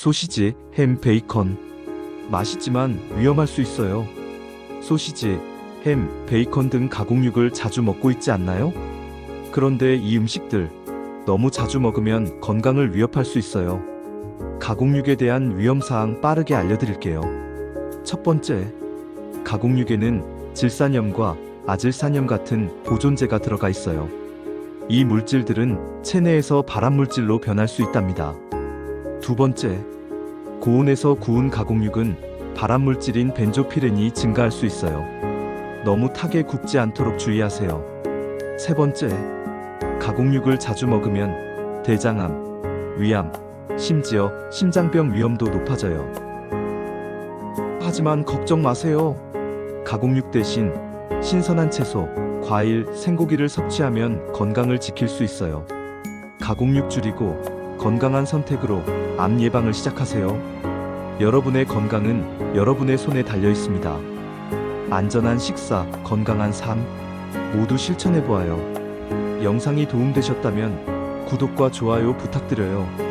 소시지, 햄, 베이컨. 맛있지만 위험할 수 있어요. 소시지, 햄, 베이컨 등 가공육을 자주 먹고 있지 않나요? 그런데 이 음식들 너무 자주 먹으면 건강을 위협할 수 있어요. 가공육에 대한 위험사항 빠르게 알려드릴게요. 첫 번째, 가공육에는 질산염과 아질산염 같은 보존제가 들어가 있어요. 이 물질들은 체내에서 발암물질로 변할 수 있답니다. 두 번째, 고온에서 구운 가공육은 발암물질인 벤조피렌이 증가할 수 있어요. 너무 타게 굽지 않도록 주의하세요. 세 번째, 가공육을 자주 먹으면 대장암, 위암, 심지어 심장병 위험도 높아져요. 하지만 걱정 마세요. 가공육 대신 신선한 채소, 과일, 생고기를 섭취하면 건강을 지킬 수 있어요. 가공육 줄이고 건강한 선택으로 암 예방을 시작하세요. 여러분의 건강은 여러분의 손에 달려 있습니다. 안전한 식사, 건강한 삶 모두 실천해 보아요. 영상이 도움되셨다면 구독과 좋아요 부탁드려요.